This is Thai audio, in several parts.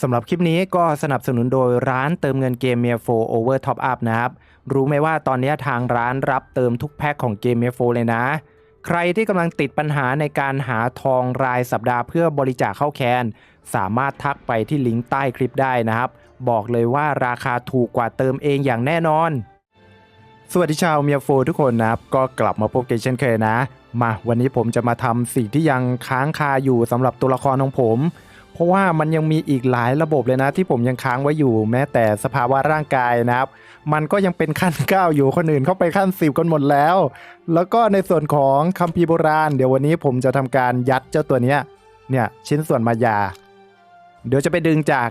สำหรับคลิปนี้ก็สนับสนุนโดยร้านเติมเงินเกมเมียโฟโอเวอร์ท็อปอัพนะครับ รู้ไหมว่าตอนนี้ทางร้านรับเติมทุกแพ็คของเกมเมียโฟเลยนะ ใครที่กำลังติดปัญหาในการหาทองรายสัปดาห์เพื่อบริจาคเข้าแคน สามารถทักไปที่ลิงก์ใต้คลิปได้นะครับ บอกเลยว่าราคาถูกกว่าเติมเองอย่างแน่นอน สวัสดีชาวเมียโฟทุกคนนะครับ ก็กลับมาพบกันเช่นเคยนะ มาวันนี้ผมจะมาทำสิ่งที่ยังค้างคาอยู่สำหรับตัวละครของผม เพราะว่ามันยังมีอีกหลายระบบเลยนะ ที่ผมยังค้างไว้อยู่ แม้แต่สภาวะร่างกายนะครับ มันก็ยังเป็นขั้น 9 อยู่คนอื่นเข้าไปขั้น 10 กันหมดแล้ว แล้วก็ในส่วนของคัมภีร์โบราณ เดี๋ยววันนี้ผมจะทำการยัดเจ้าตัวเนี้ยเนี่ยชิ้นส่วนมายา เดี๋ยวจะไปดึงจาก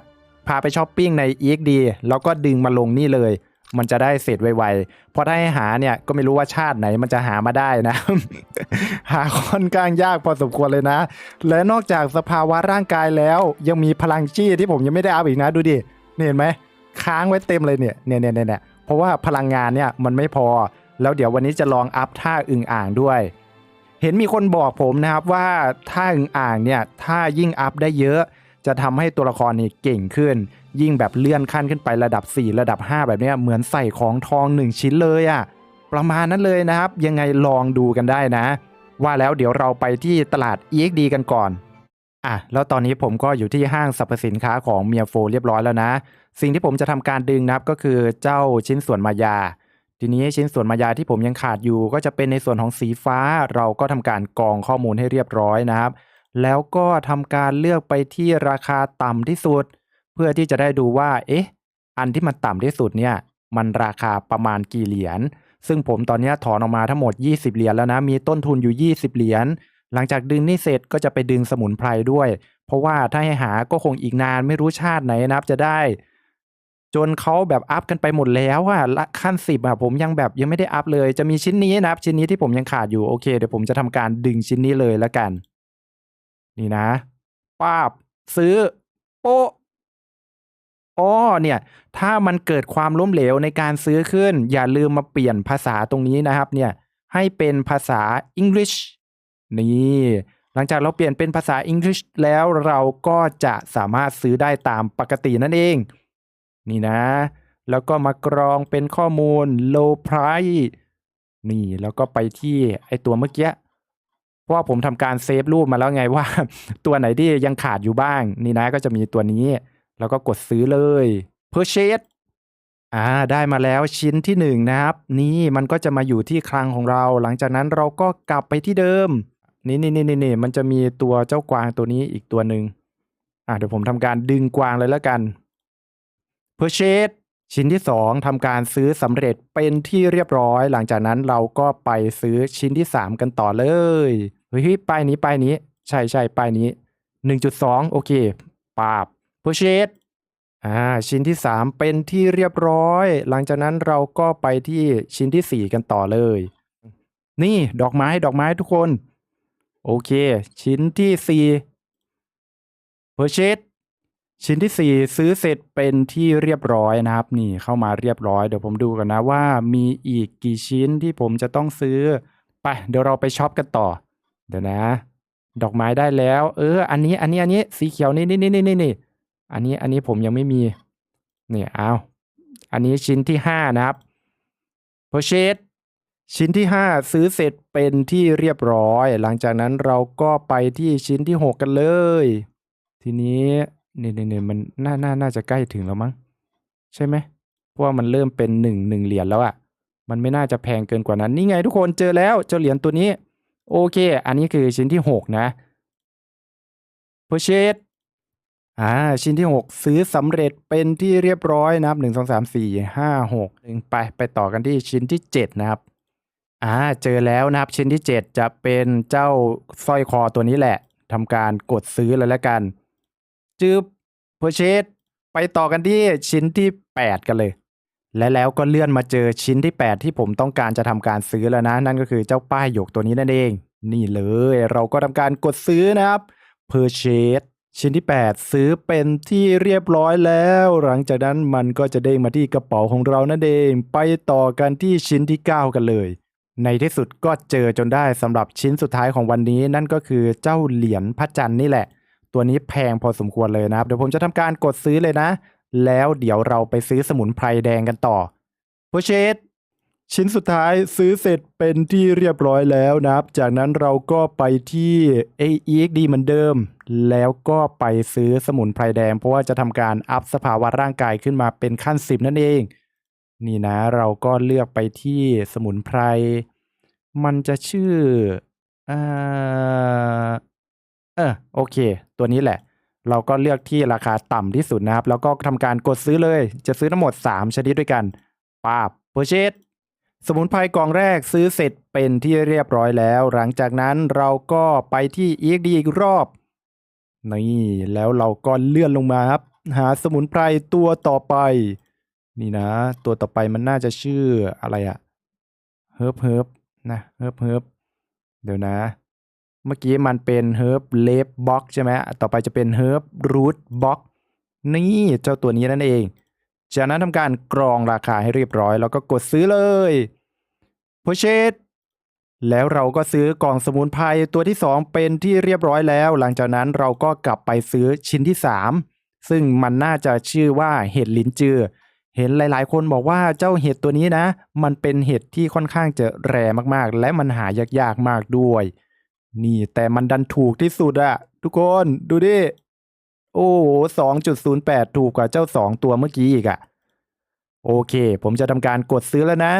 พาไปช้อปปิ้งใน EXD แล้วก็ดึงมาลงนี่เลย มันจะได้เสร็จไวๆ เพราะถ้าให้หาเนี่ยก็ไม่รู้ว่าชาติไหนมันจะหามาได้นะ หาค่อนข้างยากพอสมควรเลยนะ และนอกจากสภาวะร่างกายแล้วยังมีพลังจี้ที่ผมยังไม่ได้อัพอีกนะดูดินี่เห็นไหมค้างไว้เต็มเลยเนี่ยเนี่ยเนี่ยเนี่ยเพราะว่าพลังงานเนี่ยมันไม่พอ แล้วเดี๋ยววันนี้จะลองอัพท่าอึ่งอ่างด้วย เห็นมีคนบอกผมนะครับว่าท่าอึ่งอ่างเนี่ยถ้ายิ่งอัพได้เยอะ จะทำให้ตัวละครนี่เก่งขึ้น ยิ่งแบบเลื่อนขั้นขึ้นไประดับ 4 ระดับ 5 แบบนี้เหมือนใส่ของทอง 1 ชิ้นเลยอะ่ะประมาณนั้นเลยนะครับ ยังไงลองดูกันได้นะ ว่าแล้วเดี๋ยวเราไปที่ตลาด EXD กันก่อนอะแล้วตอนนี้ผมก็อยู่ที่ห้างสรรพสินค้าของเมียโฟเรียบร้อยแล้วนะ สิ่งที่ผมจะทำการดึงนะครับก็คือเจ้าชิ้นส่วนมายา ทีนี้ชิ้นส่วนมายาที่ผมยังขาดอยู่ ก็จะเป็นในส่วนของสีฟ้า เราก็ทำการกรองข้อมูลให้เรียบร้อยนะครับ แล้วก็ทำการเลือกไปที่ราคาต่ำที่สุด เพื่อที่จะได้ดูว่า เอ๊ะ อันที่มันต่ำที่สุดเนี่ย มันราคาประมาณกี่เหรียญ ซึ่งผมตอนนี้ถอนออกมาทั้งหมด 20 เหรียญแล้วนะ มีต้นทุนอยู่ 20 เหรียญ หลังจากดึงนี่เสร็จก็จะไปดึงสมุนไพรด้วย เพราะว่าถ้าให้หาก็คงอีกนานไม่รู้ชาติไหนนะครับจะได้ จนเขาแบบอัพกันไปหมดแล้วอะขั้นสิบอะผมยังแบบยังไม่ได้อัพเลย จะมีชิ้นนี้นะครับ ชิ้นนี้ที่ผมยังขาดอยู่ โอเค เดี๋ยวผมจะทำการดึงชิ้นนี้เลยแล้วกัน นี่นะป้าบซื้อโป๊ะ อ๋อเนี่ยถ้ามันเกิดความล้มเหลวในการซื้อขึ้น อย่าลืมมาเปลี่ยนภาษาตรงนี้นะครับเนี่ยให้เป็นภาษา English นี่หลังจากเราเปลี่ยนเป็นภาษา English แล้วเราก็จะสามารถซื้อได้ตามปกตินั่นเอง นี่นะ แล้วก็มากรองเป็นข้อมูล low price นี่แล้วก็ไปที่ไอตัวเมื่อกี้เพราะผมทำการเซฟรูปมาแล้วไงว่า ตัวไหนที่ยังขาดอยู่บ้าง นี่นะก็จะมีตัวนี้ แล้วก็กดซื้อเลย purchase อ่าได้มาแล้วชิ้นที่หนึ่งนะครับ นี่มันก็จะมาอยู่ที่คลังของเรา หลังจากนั้นเราก็กลับไปที่เดิม นี่นี่นี่นี่มันจะมีตัวเจ้ากวางตัวนี้อีกตัวหนึ่งอ่าเดี๋ยวผมทำการดึงกวางเลยแล้วกัน purchase ชิ้นที่ 2ทำการซื้อสำเร็จเป็นที่เรียบร้อย หลังจากนั้นเราก็ไปซื้อชิ้นที่ 3 กันต่อเลยเฮ้ยป้ายนี้ป้ายนี้ ใช่ใช่ป้ายนี้ 1.2 โอเคปาบ purchase อ่าชิ้นที่ 3 เป็นที่เรียบร้อย หลังจากนั้นเราก็ไปที่ชิ้นที่ 4 กันต่อเลย นี่ดอกไม้ดอกไม้ทุกคน โอเค ชิ้นที่ 4 purchase ชิ้นที่ 4 ซื้อเสร็จเป็นที่เรียบร้อยนะครับ นี่เข้ามาเรียบร้อยเดี๋ยวผมดูกันนะว่ามีอีกกี่ชิ้นที่ผมจะต้องซื้อ ไป เดี๋ยวเราไปช็อปกันต่อ เดี๋ยวนะ ดอกไม้ได้แล้ว เออ อันนี้อันนี้อันนี้สีเขียวนี่นี่นี่นี่นี่ อันนี้อันนี้ผมยังไม่มีเนี่ยเอาอันนี้ชิ้นที่ 5 นะครับ purchase ชิ้นที่ 5 ซื้อเสร็จเป็นที่เรียบร้อย หลังจากนั้นเราก็ไปที่ชิ้นที่ 6 กันเลย ทีนี้เนี่นี่นี่ยมันน่าน่าน่าจะใกล้ถึงแล้วมั้งใช่ไหมเพราะว่ามันเริ่มเป็นหนึ่งหนึ่งเหรียญแล้วอะมันไม่น่าจะแพงเกินกว่านั้น นี่ไงทุกคนเจอแล้วเจ้าเหรียญตัวนี้ โอเค อันนี้คือชิ้นที่ 6 นะ purchase อ่าชิ้นที่ 6 ซื้อสำเร็จเป็นที่เรียบร้อยนะครับ 1 2 3 4 5 6 1ไปไปต่อกันที่ชิ้นที่ 7 นะครับอ่าเจอแล้วนะครับชิ้นที่ 7 จะเป็นเจ้าสร้อยคอตัวนี้แหละทำการกดซื้อเลยแล้วกัน จืบ purchase ไปต่อกันที่ชิ้นที่ 8 กันเลย และแล้วก็เลื่อนมาเจอชิ้นที่ 8 ที่ผมต้องการจะทำการซื้อแล้วนะ นั่นก็คือเจ้าป้ายหยกตัวนี้นั่นเอง นี่เลย เราก็ทำการกดซื้อนะครับ purchase ชิ้นที่ 8 ซื้อเป็นที่เรียบร้อยแล้ว หลังจากนั้นมันก็จะเด้งมาที่กระเป๋าของเรานั่นเองไปต่อกันที่ชิ้นที่ 9 กันเลย ในที่สุดก็เจอจนได้สำหรับชิ้นสุดท้ายของวันนี้ นั่นก็คือเจ้าเหรียญพระจันทร์นี่แหละ ตัวนี้แพงพอสมควรเลยนะครับเดี๋ยวผมจะทำการกดซื้อเลยนะ แล้วเดี๋ยวเราไปซื้อสมุนไพรแดงกันต่อโพเชิ้นสุดท้ายซื้อเสร็จเป็นที่เรียบร้อยแล้วนะครับ จากนั้นเราก็ไปที่ AEXD เหมือนเดิม แล้วก็ไปซื้อสมุนไพรแดง เพราะว่าจะทำการอัพสภาวะร่างกายขึ้นมาเป็นขั้น 10 นั่นเอง นี่นะเราก็เลือกไปที่สมุนไพร มันจะชื่ออ่าเออโอเค ตัวนี้แหละ เราก็เลือกที่ราคาต่ำที่สุดนะครับ แล้วก็ทำการกดซื้อเลย จะซื้อทั้งหมด 3 ชนิดด้วยกันป้าบเปอร์เชส สมุนไพรกล่องแรกซื้อเสร็จเป็นที่เรียบร้อยแล้ว หลังจากนั้นเราก็ไปที่ EXD อีกรอบ นี่แล้วเราก็เลื่อนลงมาครับ หาสมุนไพรตัวต่อไป นี่นะ ตัวต่อไปมันน่าจะชื่ออะไรอะเฮิร์บเฮิร์บนะเฮิร์บเฮิร์บเดี๋ยวนะ เมื่อกี้มันเป็นเฮิร์บเลฟบ็อกใช่ไหมต่อไปจะเป็นเฮิร์บรูทบ็อกนี่เจ้าตัวนี้นั่นเอง จากนั้นทำการกรองราคาให้เรียบร้อย แล้วก็กดซื้อเลยโพเชตแล้วเราก็ซื้อกล่องสมุนไพรตัวที่ 2 เป็นที่เรียบร้อยแล้ว หลังจากนั้นเราก็กลับไปซื้อชิ้นที่ 3 ซึ่งมันน่าจะชื่อว่าเห็ดลิ้นจือ เห็นหลายๆ คนบอกว่าเจ้าเห็ดตัวนี้นะ มันเป็นเห็ดที่ค่อนข้างจะแรมากๆ และมันหายากๆมากด้วย นี่แต่มันดันถูกที่สุดอะทุกคนดูดิ โอ้สองจุดศูนย์แปดถูกกว่าเจ้าสองตัวเมื่อกี้อีกอะ โอเค ผมจะทำการกดซื้อแล้วนะ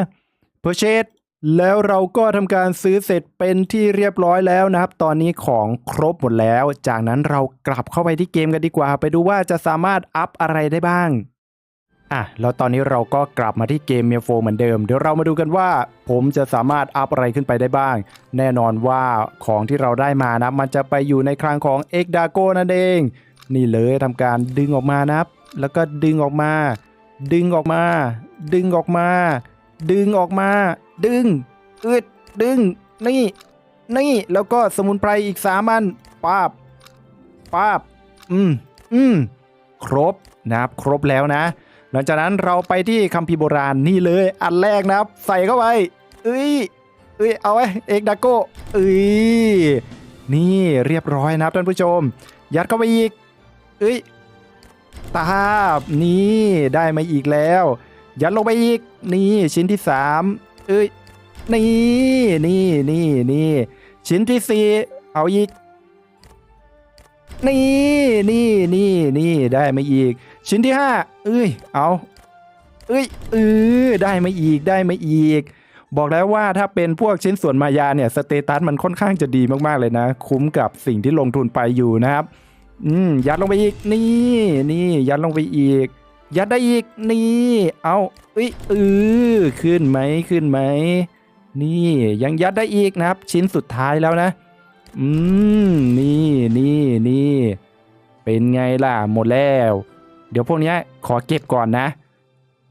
Purchase แล้วเราก็ทำการซื้อเสร็จเป็นที่เรียบร้อยแล้วนะครับ ตอนนี้ของครบหมดแล้ว จากนั้นเรากลับเข้าไปที่เกมกันดีกว่า ไปดูว่าจะสามารถอัพอะไรได้บ้าง อะ แล้วตอนนี้เราก็กลับมาที่เกมเมียโฟเหมือนเดิม เดี๋ยวเรามาดูกันว่า ผมจะสามารถอัพอะไรขึ้นไปได้บ้าง แน่นอนว่าของที่เราได้มานะ มันจะไปอยู่ในคลังของเอ็กดาโกนั่นเอง นี่เลยทำการดึงออกมานะครับ แล้วก็ดึงออกมา ดึงออกมา ดึงออกมา ดึงออกมา ดึงอึดดึง นี่ นี่ แล้วก็สมุนไพรอีกสามอันป้าบป้าบ อืม อืม ครบนะครับ ครบแล้วนะ หลังจากนั้นเราไปที่คัมภีร์โบราณนี่เลย อันแรกนะครับ ใส่เข้าไป เอ้ย เอ้ย เอาไว้เอกดาโกเอ้ย นี่เรียบร้อยนะครับท่านผู้ชม ยัดเข้าไปอีก เอ้ยตาบนี่ได้มาอีกแล้ว ยัดลงไปอีกนี่ชิ้นที่สามเอ้ยนี่นี่นี่นี่ชิ้นที่สี่เอาอีกนี่นี่นี่นี่ได้มาอีก ชิ้นที่ห้าเอ้ยเอาเอ้ยเออได้มาอีกได้มาอีก บอกแล้วว่าถ้าเป็นพวกชิ้นส่วนมายาเนี่ยสเตตัสมันค่อนข้างจะดีมากๆเลยนะ คุ้มกับสิ่งที่ลงทุนไปอยู่นะครับ อืมยัดลงไปอีกนี่นี่ยัดลงไปอีก ยัดได้อีกนี่เอาเอ้ยเออขึ้นไหมขึ้นไหมนี่ยังยัดได้อีกนะครับ ชิ้นสุดท้ายแล้วนะอืมนี่นี่นี่เป็นไงล่ะหมดแล้ว เดี๋ยวพวกเนี้ยขอเก็บก่อนนะ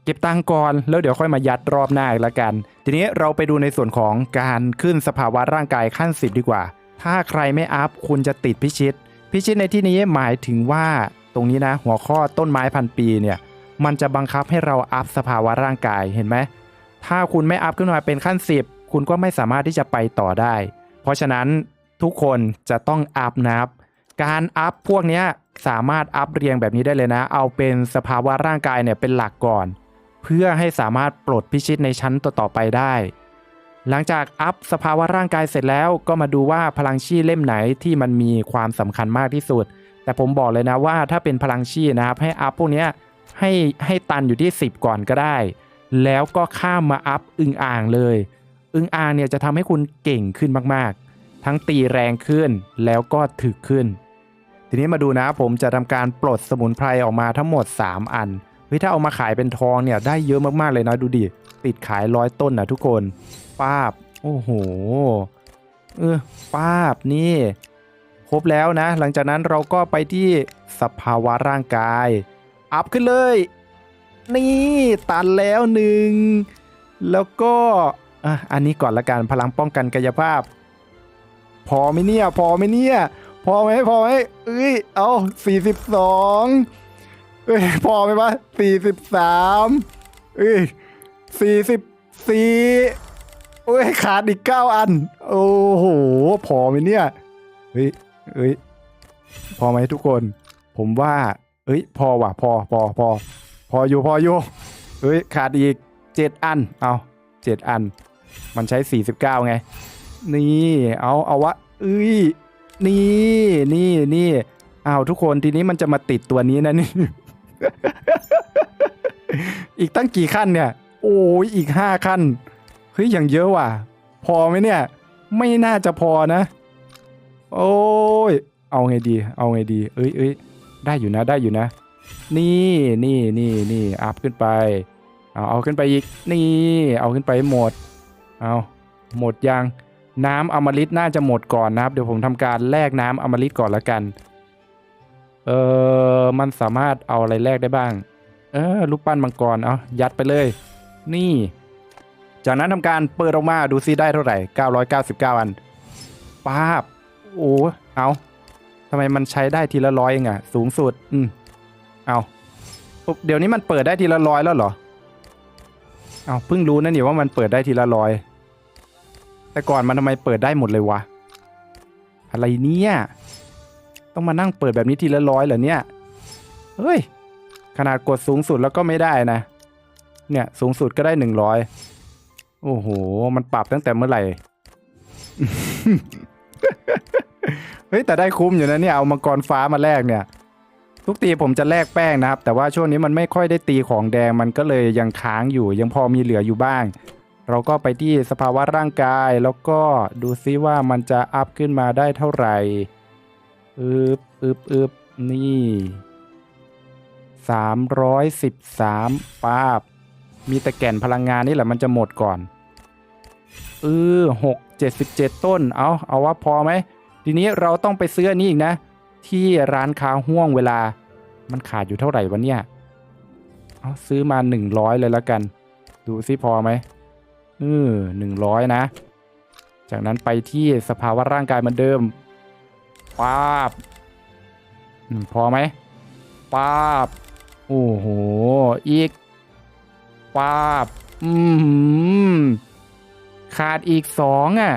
เก็บตังก่อนแล้วเดี๋ยวค่อยมายัดรอบหน้าอีกละกัน ทีนี้เราไปดูในส่วนของการขึ้นสภาวะร่างกายขั้นสิบดีกว่า ถ้าใครไม่อัพคุณจะติดพิชิต พิชิตในที่นี้หมายถึงว่าตรงนี้นะหัวข้อต้นไม้พันปีเนี่ยมันจะบังคับให้เราอัพสภาวะร่างกายเห็นไหมถ้าคุณไม่อัพขึ้นมาเป็นขั้นสิบคุณก็ไม่สามารถที่จะไปต่อได้ เพราะฉะนั้นทุกคนจะต้องอัพนะครับการอัพพวกนี้สามารถอัพเรียงแบบนี้ได้เลยนะ เอาเป็นสภาวะร่างกายเนี่ยเป็นหลักก่อน เพื่อให้สามารถปลดพิชิตในชั้นต่อๆไปได้ หลังจากอัพสภาวะร่างกายเสร็จแล้วก็มาดูว่าพลังชีเล่มไหนที่มันมีความสำคัญมากที่สุด แต่ผมบอกเลยนะว่าถ้าเป็นพลังชีนะครับให้อัพพวกนี้ให้ให้ตันอยู่ที่ 10 ก่อนก็ได้ แล้วก็ข้ามมาอัพอึงอ่างเลย อึงอ่างเนี่ยจะทำให้คุณเก่งขึ้นมากๆ ทั้งตีแรงขึ้นแล้วก็ถึกขึ้น ทีนี้มาดูนะผมจะทำการปลดสมุนไพรออกมาทั้งหมด 3 อันเฮ้ยถ้าเอามาขายเป็นทองเนี่ยได้เยอะมากๆเลยนะดูดิ ติดขายร้อยต้นนะทุกคนป้าบ โอ้โห เออป้าบนี่ ครบแล้วนะ หลังจากนั้นเราก็ไปที่สภาวะร่างกาย อัพขึ้นเลย นี่ ตันแล้วหนึ่ง แล้วก็อะอันนี้ก่อนละกันพลังป้องกันกายภาพ พอไหมเนี่ย พอไหมเนี่ย พอไหมพอไหมเอ้ย เอาสี่สิบสองเอ้ย พอไหมวะสี่สิบสามเอ้ย สี่สิบสี่โอ้ยขาดอีกเก้าอัน โอ้โห พอไหมเนี่ย เฮ้ยเฮ้ย พอไหมทุกคน ผมว่า เอ้ย พอว่ะ พอพอพอ พออยู่ พออยู่เฮ้ย ขาดอีกเจ็ดอัน เอาเจ็ดอัน มันใช้สี่สิบเก้าไง นี่ เอา เอาวะ เอ้ย นี่ นี่ นี่อ้าวทุกคนทีนี้มันจะมาติดตัวนี้นะนี่ อีกตั้งกี่ขั้นเนี่ย โอ้ยอีกห้าขั้น เฮ้ยอย่างเยอะว่ะ พอไหมเนี่ย ไม่น่าจะพอนะ โอ้ย เอาไงดี เอาไงดี เอ้ยเอ้ยได้อยู่นะ ได้อยู่นะ นี่นี่นี่นี่อัพขึ้นไป เอาเอาขึ้นไปอีก นี่ เอาขึ้นไปหมด เอาหมดยัง น้ำอมฤตน่าจะหมดก่อนนะครับ เดี๋ยวผมทำการแลกน้ำอมฤตก่อนละกัน เออมันสามารถเอาอะไรแลกได้บ้าง เออรูปปั้นมังกร เอายัดไปเลย นี่ จากนั้นทำการเปิดออกมาดูซิได้เท่าไหร่ 999 อันป้าบ โอ้เอาทำไมมันใช้ได้ทีละร้อยเองอะสูงสุด อืมเอาเดี๋ยวนี้มันเปิดได้ทีละร้อยแล้วเหรอ เอาเพิ่งรู้นะนี่ว่ามันเปิดได้ทีละร้อย แต่ก่อนมันทำไมเปิดได้หมดเลยวะ อะไรเนี่ย ต้องมานั่งเปิดแบบนี้ทีละร้อยเหรอเนี่ย เฮ้ย ขนาดกดสูงสุดแล้วก็ไม่ได้นะ เนี่ยสูงสุดก็ได้หนึ่งร้อยโอ้โห มันปรับตั้งแต่เมื่อไหร่ เฮ้ยแต่ได้คุ้มอยู่นะเนี่ยเอามังกรฟ้ามาแลกเนี่ย ทุกตีผมจะแลกแป้งนะครับ แต่ว่าช่วงนี้มันไม่ค่อยได้ตีของแดงมันก็เลยยังค้างอยู่ยังพอมีเหลืออยู่บ้าง เราก็ไปที่สภาวะร่างกายแล้วก็ดูซิว่ามันจะอัพขึ้นมาได้เท่าไหร่อึบอึบอึบนี่สามร้อยสิบสามปาบ มีแต่แก่นพลังงานนี่แหละมันจะหมดก่อนเออหกเจ็ดสิบเจ็ดต้น เอาเอาว่าพอไหม ทีนี้เราต้องไปซื้ออันนี้อีกนะ ที่ร้านค้าห่วงเวลา มันขาดอยู่เท่าไหร่วะเนี่ย เอาซื้อมาหนึ่งร้อยเลยแล้วกัน ดูซิพอไหมเออหนึ่งร้อยนะ จากนั้นไปที่สภาวะร่างกายเหมือนเดิมป้าบพอไหมป้าบ โอ้โห อีก ปาบอืมขาดอีกสองอะ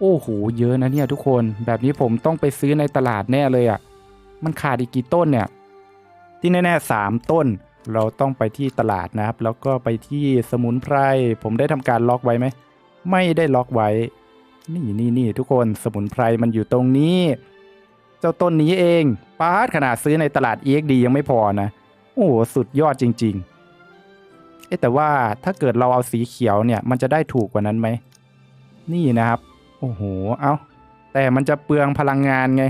โอ้โห เยอะนะเนี่ยทุกคน แบบนี้ผมต้องไปซื้อในตลาดแน่เลยอะ่ะ มันขาดอีกกี่ต้นเนี่ย ที่แน่ๆสามต้น เราต้องไปที่ตลาดนะครับ แล้วก็ไปที่สมุนไพร ผมได้ทำการล็อกไว้ไหม ไม่ได้ล็อกไว้ นี่นี่นี่ทุกคน สมุนไพรมันอยู่ตรงนี้ เจ้าต้นนี้เอง ปาร์ตขนาดซื้อในตลาด EXD ยังไม่พอนะ โอ้โห สุดยอดจริง ๆ แต่ว่าถ้าเกิดเราเอาสีเขียวเนี่ย มันจะได้ถูกกว่านั้นไหม นี่นะครับ โอ้โห เอาแต่มันจะเปลืองพลังงานไง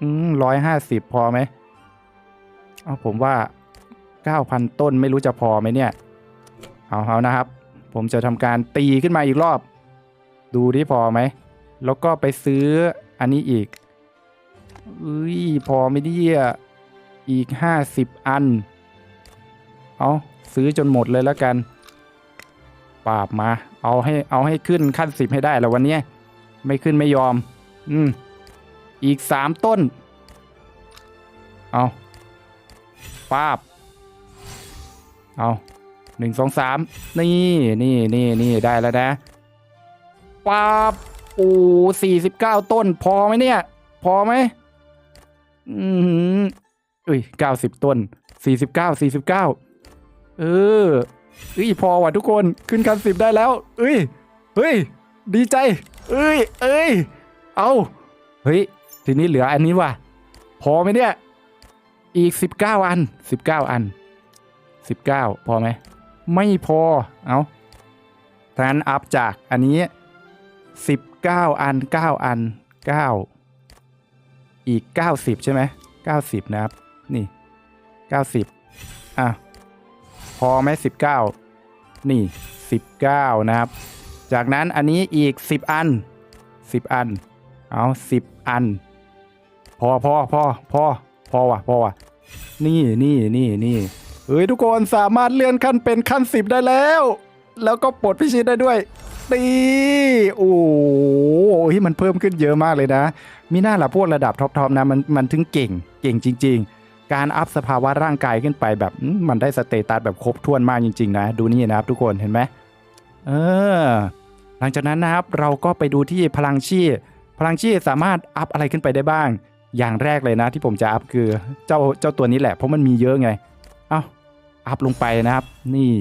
อืมร้อยห้าสิบพอไหม เอาผมว่าเก้าพันต้นไม่รู้จะพอไหมเนี่ย เอาเอานะครับ ผมจะทำการตีขึ้นมาอีกรอบ ดูที่พอไหม แล้วก็ไปซื้ออันนี้อีกเอ้ยพอไม่ดีอะอีกห้าสิบอัน เอา ซื้อจนหมดเลยแล้วกันปราบมา เอาให้เอาให้ขึ้นขั้นสิบให้ได้แล้ววันนี้ไม่ขึ้นไม่ยอม อืมอีกสามต้น เอาปาบ เอาหนึ่งสองสามนี่นี่นี่นี่ได้แล้วนะปาบโอ้สี่สิบเก้าต้น พอไหมเนี่ย พอไหมอืมอุ้ยเก้าสิบต้นสี่สิบเก้าสี่สิบเก้า เออเอ้ยพอว่ะทุกคนขึ้นคันสิบได้แล้ว เอ้ยเฮ้ย ดีใจ เอ้ยเอ้ยเอาเฮ้ยทีนี้เหลืออันนี้ว่ะพอไหมเนี่ย อีกสิบเก้าอันสิบเก้าอันสิบเก้าพอไหมไม่พอเอาทางนั้นอัพจากอันนี้สิบเก้าอันเก้าอันเก้าอีกเก้าสิบใช่ไหมเก้าสิบนะครับ นี่เก้าสิบอะ พอไหมสิบเก้านี่สิบเก้านะครับ จากนั้นอันนี้อีกสิบอันสิบอัน เอาสิบอัน พอพอพอพอพอว่ะพอว่ะนี่นี่นี่นี่เฮ้ยทุกคนสามารถเลื่อนขั้นเป็นขั้นสิบได้แล้ว แล้วก็ปลดพิชิตได้ด้วยตีโอ้โหมันเพิ่มขึ้นเยอะมากเลยนะ มีหน้าละพวกระดับท็อปๆนะมันมันถึงเก่ง เก่งจริง ๆ การอัพสภาวะร่างกายขึ้นไปแบบมันได้สเตตัสแบบครบถ้วนมากจริง ๆ นะ ดูนี่นะครับทุกคนเห็นไหมเออหลังจากนั้นนะครับเราก็ไปดูที่พลังชีพพลังชีสามารถอัพอะไรขึ้นไปได้บ้าง อย่างแรกเลยนะที่ผมจะอัพคือเจ้าเจ้าตัวนี้แหละเพราะมันมีเยอะไงเอ้าอัพลงไปนะครับ นี่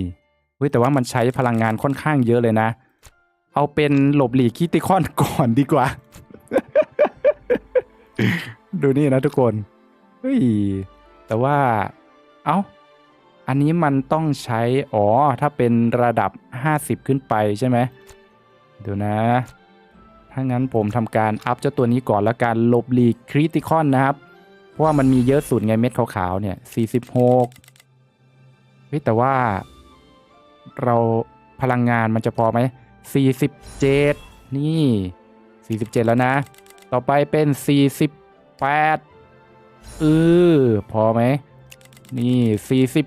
เฮ้ยแต่ว่ามันใช้พลังงานค่อนข้างเยอะเลยนะ เอาเป็นหลบหลีกคิติคอนก่อนดีกว่า ดูนี่นะทุกคนเฮ้ย แต่ว่า เอ้า อันนี้มันต้องใช้ อ๋อ ถ้าเป็นระดับ 50 ขึ้นไปใช่ไหมเดี๋ยวนะ ถ้างั้นผมทำการอัพเจ้าตัวนี้ก่อนแล้วการลบลีคริติคอนนะครับ เพราะว่ามันมีเยอะสุดไงเม็ดขาวๆ เนี่ย 46เฮ้ยแต่ว่า เราพลังงานมันจะพอไหม 47 นี่ 47 แล้วนะ ต่อไปเป็น 48 เออพอไหม นี่49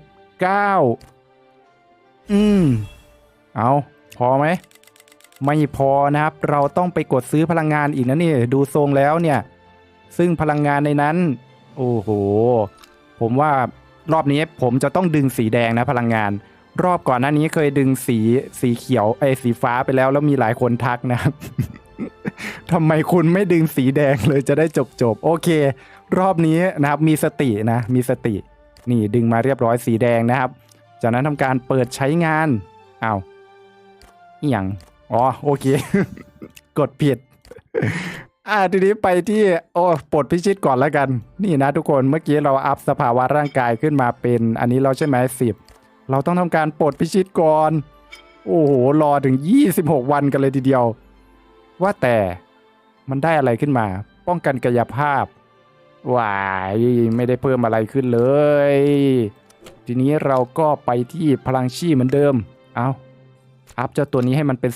อืม เอาพอไหม ไม่พอนะครับ เราต้องไปกดซื้อพลังงานอีกนะนี่ ดูทรงแล้วเนี่ย ซึ่งพลังงานในนั้น โอ้โห ผมว่ารอบนี้ผมจะต้องดึงสีแดงนะพลังงาน รอบก่อนหน้านี้เคยดึงสีสีเขียวไอ้ยสีฟ้าไปแล้ว แล้วมีหลายคนทักนะครับทำไมคุณไม่ดึงสีแดงเลยจะได้จบจบๆโอเค รอบนี้นะครับมีสตินะมีสติ นี่ดึงมาเรียบร้อยสีแดงนะครับ จากนั้นทำการเปิดใช้งานอ้าวอย่างอ๋อโอเค กดผิด อ่าทีนี้ไปที่โอ้ปลดพิชิตก่อนแล้วกัน นี่นะทุกคนเมื่อกี้เราอัพสภาวะร่างกายขึ้นมาเป็น อันนี้เราใช่ไหมสิบเราต้องทำการปลดพิชิตก่อน โอ้โหรอถึง 26 วันกันเลยทีเดียว ว่าแต่มันได้อะไรขึ้นมา ป้องกันกายภาพ วายไม่ได้เพิ่มอะไรขึ้นเลย ทีนี้เราก็ไปที่พลังชีเหมือนเดิม เอาอัพเจ้าตัวนี้ให้มันเป็น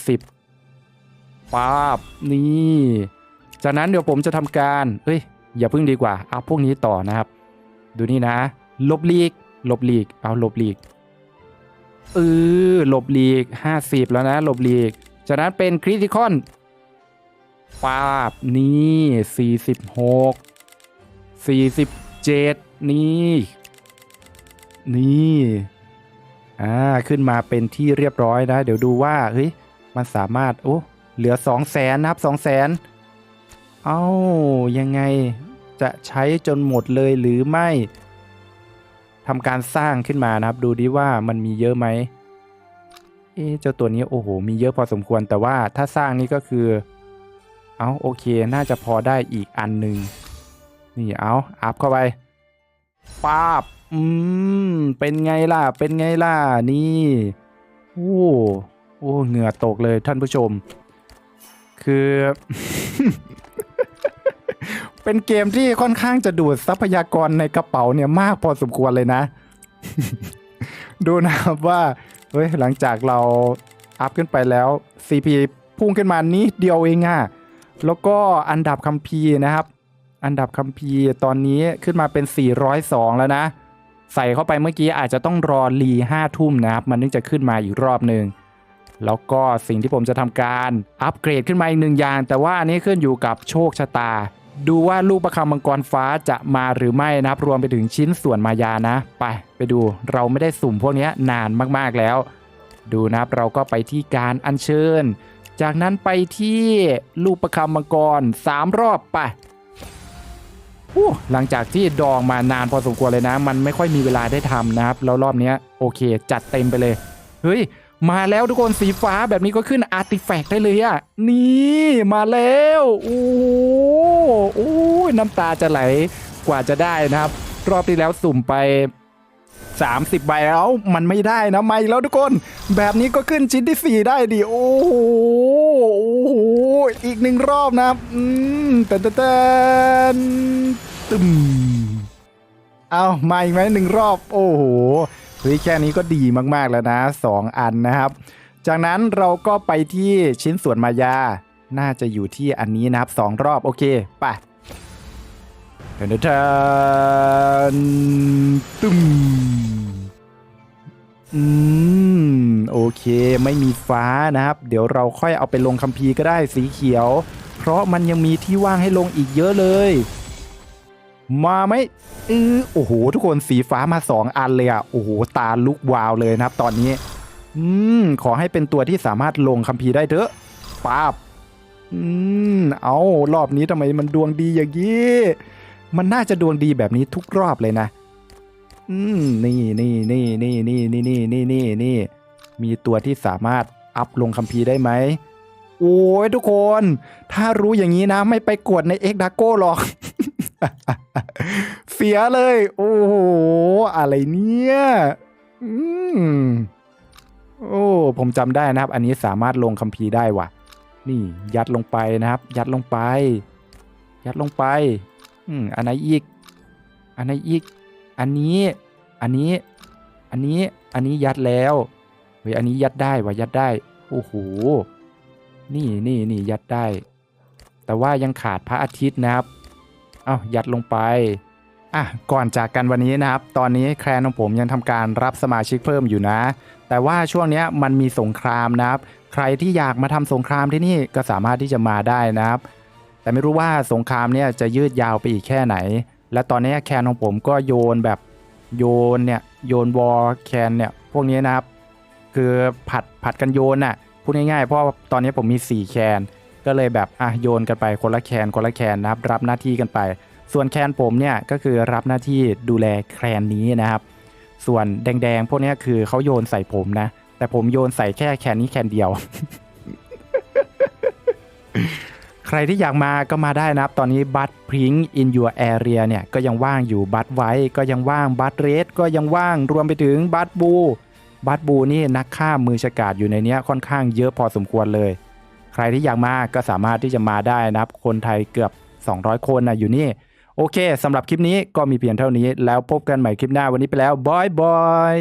10ป๊าบนี่ จากนั้นเดี๋ยวผมจะทำการเฮ้ย อย่าพึ่งดีกว่าเอาพวกนี้ต่อนะครับ ดูนี่นะ ลบลีก ลบลีก เอาลบลีกเออลบลีก 50 แล้วนะลบลีก จากนั้นเป็นคริติคอนป๊าบนี่ 46 47 นี่ นี่อ่าขึ้นมาเป็นที่เรียบร้อยนะ เดี๋ยวดูว่าเฮ้ยมันสามารถ โอ้เหลือ 2 0 0แสนนะครับ 2 0 0แสนเอ้า ยังไงจะใช้จนหมดเลยหรือไม่ทำการสร้างขึ้นมานะครับ ดูดิว่ามันมีเยอะไหมเอ๊เจ้าตัวนี้โอ้โห มีเยอะพอสมควรแต่ว่าถ้าสร้างนี่ก็คือ เอาโอเค น่าจะพอได้อีกอันหนึ่ง นี่เอาอัพเข้าไปป้าบอืมเป็นไงล่ะ เป็นไงล่ะ นี่โอ้โอ้เหงื่อตกเลยท่านผู้ชม คือ เป็นเกมที่ค่อนข้างจะดูดทรัพยากรในกระเป๋าเนี่ยมากพอสมควรเลยนะ ดูนะครับว่า เฮ้ย หลังจากเราอัพขึ้นไปแล้ว CP พุ่งขึ้นมานิดเดียวเองอะแล้วก็อันดับคัมภีร์นะครับ อันดับคัมภีร์ตอนนี้ขึ้นมาเป็น 402 แล้วนะ ใส่เข้าไปเมื่อกี้อาจจะต้องรอรีห้าทุ่มนะครับ มันถึงจะขึ้นมาอีกรอบหนึ่งแล้วก็สิ่งที่ผมจะทำการอัปเกรดขึ้นมาอีกหนึ่งอย่าง แต่ว่าอันนี้ขึ้นอยู่กับโชคชะตา ดูว่าลูกประคำมังกรฟ้าจะมาหรือไม่นะครับ รวมไปถึงชิ้นส่วนมายานะ ไปไปดูเราไม่ได้สุ่มพวกนี้นานมากๆแล้ว ดูนะครับเราก็ไปที่การอัญเชิญ จากนั้นไปที่ลูกประคำมังกรสามรอบไป หลังจากที่ดองมานานพอสมควรเลยนะ มันไม่ค่อยมีเวลาได้ทำนะครับ แล้วรอบนี้โอเค จัดเต็มไปเลย เฮ้ย มาแล้วทุกคนสีฟ้าแบบนี้ก็ขึ้นอาร์ติแฟกต์ได้เลยอะนี่มาแล้วโอ้โหน้ำตาจะไหลกว่าจะได้นะครับ รอบที่แล้วสุ่มไป 30 ใบแล้วมันไม่ได้นะไม่แล้วทุกคน แบบนี้ก็ขึ้นชิ้นที่ 4 ได้ดิโอ้โหอีกหนึ่งรอบนะอืมเต้นเต้นเต้นตึมเอามาอีกไหมหนึ่งรอบ โอ้โหเฮ้ยแค่นี้ก็ดีมากๆแล้วนะสองอันนะครับ จากนั้นเราก็ไปที่ชิ้นส่วนมายา น่าจะอยู่ที่อันนี้นะครับสองรอบโอเคไป เดินเดินตึมอืม โอเคไม่มีฟ้านะครับ เดี๋ยวเราค่อยเอาไปลงคัมภีร์ก็ได้สีเขียว เพราะมันยังมีที่ว่างให้ลงอีกเยอะเลย มาไหมเออโอ้โห ทุกคนสีฟ้ามาสองอันเลยอะโอ้โห ตาลุกวาวเลยนะครับ ตอนนี้ อืม ขอให้เป็นตัวที่สามารถลงคัมภีร์ได้เถอะป้าบอืม เอารอบนี้ทำไมมันดวงดีอย่างนี้ มันน่าจะดวงดีแบบนี้ทุกรอบเลยนะ อืมนี่นี่นี่นี่นี่นี่นี่นี่นี่นี่มีตัวที่สามารถอัพลงคัมภีร์ได้ไหม โอ้ยทุกคน ถ้ารู้อย่างนี้นะ ไม่ไปกดในเอ็กดาโก้หรอก เสียเลย โอ้โห อะไรเนี่ยอืมโอ้ ผมจำได้นะครับ อันนี้สามารถลงคัมภีร์ได้ว่ะ นี่ยัดลงไปนะครับ ยัดลงไป ยัดลงไป อืมอันไหนอีก อันไหนอีก อันนี้ อันนี้ อันนี้ อันนี้ยัดแล้วเฮ้ยอันนี้ยัดได้วะยัดได้ โอ้โห นี่นี่นี่ยัดได้ แต่ว่ายังขาดพระอาทิตย์นะครับ เอา้ายัดลงไป อะ ก่อนจากกันวันนี้นะครับ ตอนนี้แคลนของผมยังทำการรับสมาชิกเพิ่มอยู่นะ แต่ว่าช่วงนี้มันมีสงครามนะครับ ใครที่อยากมาทำสงครามที่นี่ก็สามารถที่จะมาได้นะครับ แต่ไม่รู้ว่าสงครามเนี่ยจะยืดยาวไปอีกแค่ไหน และตอนนี้แคนของผมก็โยนแบบโยนเนี่ยโยนวอลแคนเนี่ยพวกนี้นะครับ คือผัดผัดกันโยนน่ะพูดง่ายๆเพราะตอนนี้ผมมี 4 แคน ก็เลยแบบอะโยนกันไปคนละแคนคนละแคนนะครับ รับหน้าที่กันไป ส่วนแคนผมเนี่ยก็คือรับหน้าที่ดูแลแคนนี้นะครับ ส่วนแดงๆ พวกนี้คือเขาโยนใส่ผมนะ แต่ผมโยนใส่แค่แคนนี้แคนเดียว รที่อยากมาก็มาได้นะครับ ตอนนี้บัตพริ้ง in your area เนี่ยก็ยังว่างอยู่บัตไว้ก็ยังว่างบัตเรสก็ยังว่างรวมไปถึงบัตบูบัตบูนี่นักฆ่ามือฉกาจอยู่ในเนี้ยค่อนข้างเยอะพอสมควรเลย ใครที่อยากมาก็สามารถที่จะมาได้นะครับ คนไทยเกือบ 200 คนนะอยู่นี่ โอเคสำหรับคลิปนี้ก็มีเพียงเท่านี้ แล้วพบกันใหม่คลิปหน้าวันนี้ไปแล้วบายบาย